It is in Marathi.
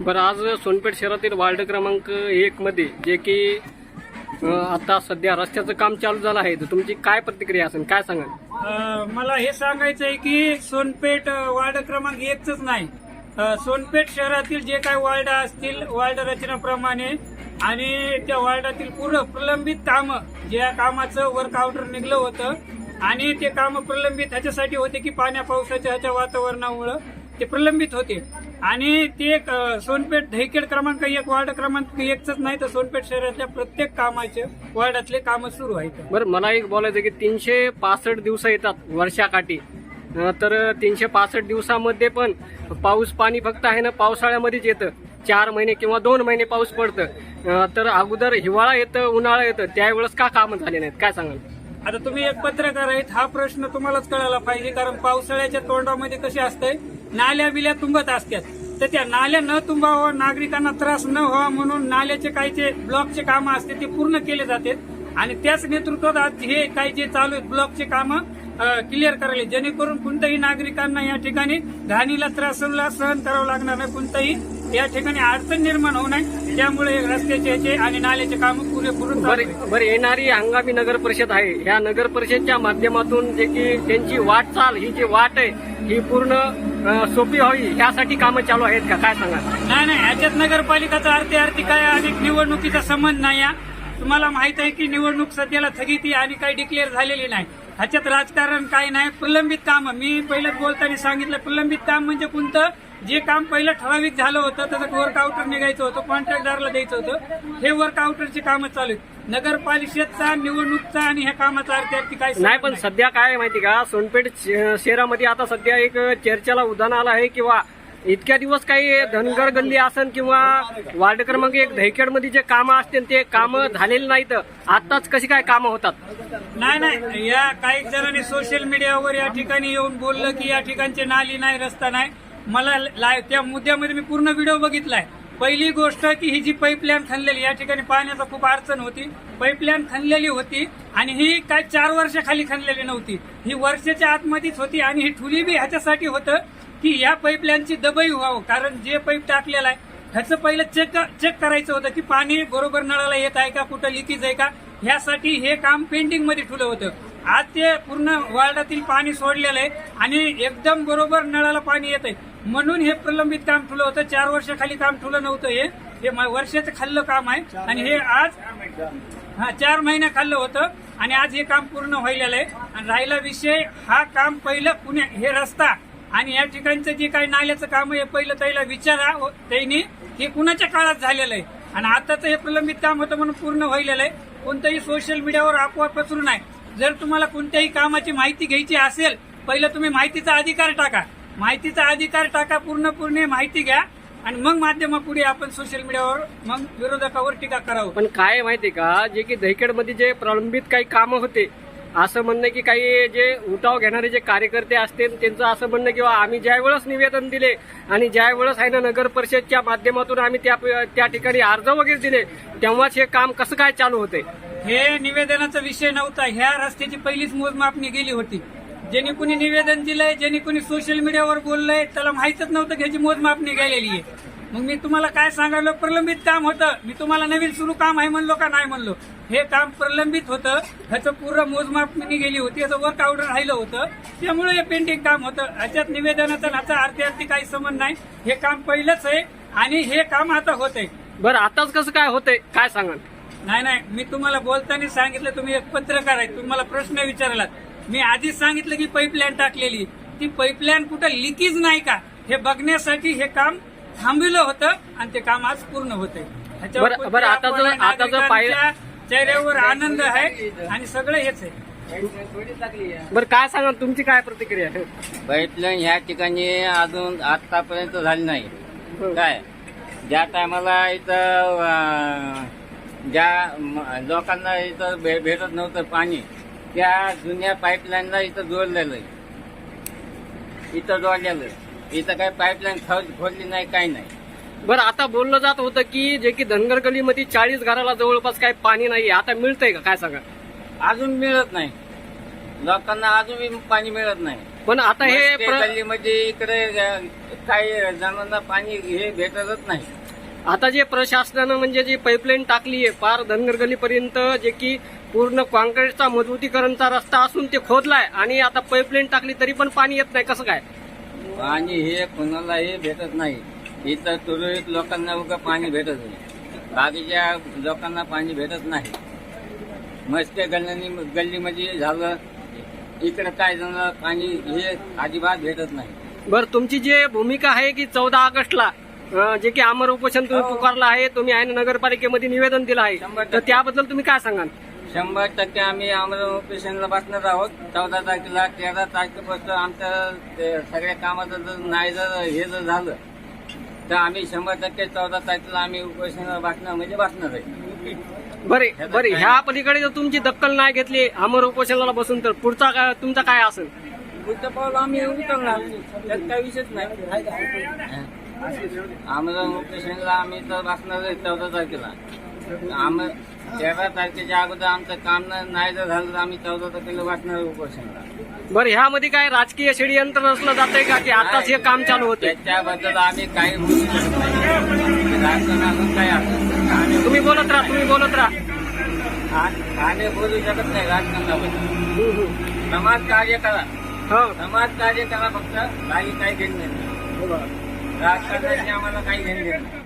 बरं आज सोनपेठ शहरातील वार्ड क्रमांक एक मध्ये जे की आता सध्या रस्त्याचं काम चालू झालं आहे. तर तुमची काय प्रतिक्रिया असेल? काय सांगाल? अ, मला हे सांगायचं आहे की सोनपेठ अ, वार्ड क्रमांक एकच नाही. अ, सोनपेठ शहरातील जे काही वार्ड असतील वार्ड रचनाप्रमाणे आणि त्या वार्डातील पूर्ण प्रलंबित कामं ज्या कामाचं वर्क आउटर निघलं होतं आणि ते काम प्रलंबित ह्याच्यासाठी होते की पाण्या पावसाच्या ह्याच्या वातावरणामुळं. ते प्रलंबित होते. आणि ते सोनपेठ दहिखेड क्रमांक एक वार्ड क्रमांक एकच नाही तर सोनपेठ शहरातल्या प्रत्येक कामाचे वार्डातले कामं सुरू आहेत. बरं मला एक बोलायचं की तीनशे पासष्ट दिवस येतात वर्षाकाठी. तर तीनशे पासष्ट दिवसामध्ये पण पाऊस पाणी फक्त आहे ना पावसाळ्यामध्येच येतं. चार महिने किंवा दोन महिने पाऊस पडतं. तर अगोदर हिवाळा येतं उन्हाळा येतं त्यावेळेस का कामं झाले नाहीत? काय सांगाल? आता तुम्ही एक पत्रकार आहेत हा प्रश्न तुम्हालाच कळायला पाहिजे कारण पावसाळ्याच्या तोंडामध्ये कसे असतंय नाल्या बिल्या तुंबत असतात. तर त्या नाल्या न तुंबावं नागरिकांना त्रास न व्हावा म्हणून नाल्याचे काही जे ब्लॉकचे कामं असते ते पूर्ण केले जातात आणि त्याच नेतृत्वात आज हे काही जे चालू आहेत ब्लॉकचे कामं क्लिअर करायला. जेणेकरून कोणत्याही नागरिकांना या ठिकाणी घाणीला त्रास सहन करावं लागणार नाही. कोणताही या ठिकाणी अडचण निर्माण होऊ नये. त्यामुळे रस्त्याचे आणि नाल्याचे कामं पुरेपूर. बरं येणारी हंगामी नगर परिषद आहे. ह्या नगर परिषदच्या माध्यमातून जे की त्यांची वाटचाल ही जी वाट आहे ही पूर्ण सोपी व्हावी यासाठी कामं चालू आहेत का? काय सांगा नाही नाही ह्याच्यात नगरपालिकाचा अर्थी अर्थी काय आणि निवडणुकीचा संबंध नाही तुम्हाला माहीत आहे की निवडणूक सध्याला स्थगिती आणि काही डिक्लेअर झालेली नाही. ह्याच्यात राजकारण काय नाही प्रलंबित काम. मी पहिलं बोलताना सांगितलं प्रलंबित काम म्हणजे कोणतं? जे काम पहिलं ठराविक झालं होतं त्याचं वर्क आउटर निघायचं होतं कॉन्ट्रॅक्टदारला द्यायचं होतं. हे वर्क आउटरची कामं चालू आहेत. नगरपालिकेचा निवडणूकचा आणि ह्या कामाचा अर्थ काय नाही पण सध्या काय आहे माहिती का? सोनपेठ शहरामध्ये आता सध्या एक चर्चेला उदाहरण आलं आहे किंवा इतक्या दिवस काही धनगर गल्ली असन किंवा वार्ड क्रमांक एक दहिखेडमध्ये जे कामं असतील ते कामं झालेली नाहीत. आताच कशी काय कामं होतात? नाही नाही. या काही जणांनी सोशल मीडियावर या ठिकाणी येऊन बोललं की या ठिकाणचे नाली नाही रस्ता नाही. मला त्या मुद्द्यामध्ये मी पूर्ण व्हिडिओ बघितलाय पहिली गोष्ट की ही जी पाईपलाईन खणलेली या ठिकाणी पाण्याचा खूप अडचण होती. पाईपलाईन खणलेली होती आणि ही काय चार वर्षाखाली खणलेली नव्हती. ही वर्षाच्या आतमध्येच होती आणि ही ठुली बी ह्याच्यासाठी होतं की या पाईपलाईनची दबई व्हावं. कारण जे पाईप टाकलेलं आहे ह्याचं पहिलं चेक चेक करायचं होतं की पाणी बरोबर नळाला येत आहे का कुठं लिकेज आहे का? ह्यासाठी हे काम पेंटिंगमध्ये होतं. आज ते पूर्ण वार्डातील पाणी सोडलेलं आहे आणि एकदम बरोबर नळाला पाणी येत आहे म्हणून हे प्रलंबित काम ठेवलं होतं. चार वर्षाखाली काम ठेवलं नव्हतं हे. हे वर्षाचं खाल्लं काम आहे. आणि हे आज हा चार महिने खाल्लं होतं. आणि आज हे काम पूर्ण व्हायलेलं आहे. आणि राहिला विषय हा काम पहिलं पुणे हे रस्ता. आणि या ठिकाणचं जे काही नाल्याचं काम आहे हे पहिलं त्याला विचारा व त्यांनी. हे कुणाच्या काळात झालेलं आहे? आणि आताचं हे प्रलंबित काम होतं म्हणून पूर्ण व्हायलेलं आहे. कोणतंही सोशल मीडियावर अफवा पसरू नाही जर तुम्हाला कोणत्याही कामाची माहिती घ्यायची असेल पहिलं तुम्ही माहितीचा अधिकार टाका. माहितीचा अधिकार टाका पूर्ण पूर्ण माहिती घ्या आणि मग माध्यमापुढे आपण सोशल मीडियावर मग विरोधकावर टीका करावं. पण काय माहिती का? जे की दहिखेडमध्ये जे प्रलंबित काही कामं होते असं म्हणणं की काही जे उठाव घेणारे जे कार्यकर्ते असतील त्यांचं असं म्हणणं किंवा आम्ही ज्या वेळेस निवेदन दिले आणि ज्या वेळेस आहे ना नगर परिषदच्या माध्यमातून आम्ही त्या त्या ठिकाणी अर्ज वगैरे दिले तेव्हाच हे काम कसं काय चालू होते? हे निवेदनाचा विषय नव्हता. ह्या रस्त्याची पहिलीच मोजमापणी गेली होती. ज्यांनी कुणी निवेदन दिलंय ज्यांनी कुणी सोशल मीडियावर बोललंय त्याला माहितच नव्हतं की ह्याची मोजमापणी गेलेली आहे. मग मी तुम्हाला काय सांगायलो? प्रलंबित काम होतं. मी तुम्हाला नवीन सुरू काम आहे म्हणलो का नाही म्हणलो? हे काम प्रलंबित होतं. ह्याचं पूर्ण मोजमापणी गेली होती. याचं वर्क आउटर राहिलं होतं. त्यामुळे हे पेंटिंग काम होतं. ह्याच्यात निवेदनाचा ह्याचा अर्थी काही संबंध नाही. हे काम पहिलंच आहे आणि हे काम आता होत आहे. बरं आताच कसं काय होतंय काय सांगाल? नाही नाही. मी तुम्हाला बोलताना सांगितलं. तुम्ही एक पत्रकार आहे. तुम्हाला प्रश्न विचारलात. मी आधीच सांगितलं की पाईपलाईन टाकलेली. ती पाईपलाईन कुठं लिकेज नाही का? हे बघण्यासाठी हे काम थांबविलं होतं आणि ते काम आज पूर्ण होत चेहऱ्यावर आनंद आहे आणि सगळं हेच आहे. बरं काय सांगाल? तुमची काय प्रतिक्रिया आहे? पाईपलाईन ह्या ठिकाणी अजून आतापर्यंत झाली नाही. काय? ज्या टायमाला इथं ज्या लोकांना इथं भे- भेटत नव्हतं पाणी त्या जुन्या पाईपलाईनला इथं जोडलेलं आहे. इथं जोडलेलं आहे. इथं काही पाईपलाईन खोदली नाही काही नाही. बरं आता बोललं जात होतं की जे की धनगर गलीमध्ये चाळीस घराला जवळपास काही पाणी नाही आता मिळतंय का? काय सांगा? अजून मिळत नाही. लोकांना अजून बी पाणी मिळत नाही. पण आता हे गल्लीमध्ये इकडे काही जणांना पाणी हे भेटतच नाही. आता जे प्रशासनानं म्हणजे जी पाईपलाईन टाकली आहे पार धनगर गल्लीपर्यंत जे की पूर्ण कॉन्क्रीटचा मजबूतीकरणचा रस्ता असून ते खोदलाय आणि आता पाईपलाईन टाकली तरी पण पाणी येत नाही कसं काय? पाणी हे कोणालाही भेटत नाही. इथं तुरळक लोकांना उगा पाणी भेटत नाही. बाकीच्या लोकांना पाणी भेटत नाही. मस्ते गल्ली गल्लीमध्ये झालं. इकडे काय जण पाणी हे अजिबात भेटत नाही. बरं तुमची जी भूमिका आहे की चौदा ऑगस्टला जे की अमर उपोषण तुम्ही हो. पुकारलं आहे तुम्ही आहे नगरपालिकेमध्ये निवेदन दिलं आहे. शंभर तर टक्के. त्याबद्दल तुम्ही काय सांगाल? शंभर टक्के आम्ही अमरावती ऑपरेशनला बसणार आहोत. चौदा तारखेला तेरा तारखेपासून आमचं ते सगळ्या कामाचं जर नाही जर हे जर झालं तर आम्ही शंभर टक्के चौदा तारखेला आम्ही उपोषणाला बसणार म्हणजे बसणार आहे. बरे बरे. काय? ह्या पलीकडे जर तुमची दक्कल नाही घेतली अमर उपोषणाला बसून तर पुढचा काय तुमचा काय असेल? पुढचं पाऊल आम्ही उचलणार. त्यात काही विषयच नाही. अमरावती ऑपरेशनला आम्ही तर बसणार आहे चौदा तारखेला. आम तेरा तारखेच्या अगोदर आमचं काम नाही जर झालं तर आम्ही चौदा तारखेला आहे उपोषणाला बरं ह्यामध्ये काय राजकीय षडयंत्र रचलं जातंय का की आताच हे काम चालू होते त्याच्याबद्दल आम्ही काही बोलू शकत नाही. राजकारण अजून काय असं आम्ही तुम्ही बोलत राहा तुम्ही बोलत राहा. आ- आम्ही बोलू शकत नाही राजकारणाबद्दल. समाज कार्य करा. हो. समाज कार्य करा फक्त. काही काही घेणं नाही. राजकारणाची आम्हाला काही घेणं देणं नाही